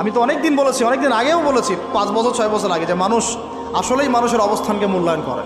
আমি তো অনেক দিন বলেছি অনেক দিন আগেও বলেছি, পাঁচ বছর, ছয় বছর আগে যে মানুষ আসলেই মানুষের অবস্থানকে মূল্যায়ন করে।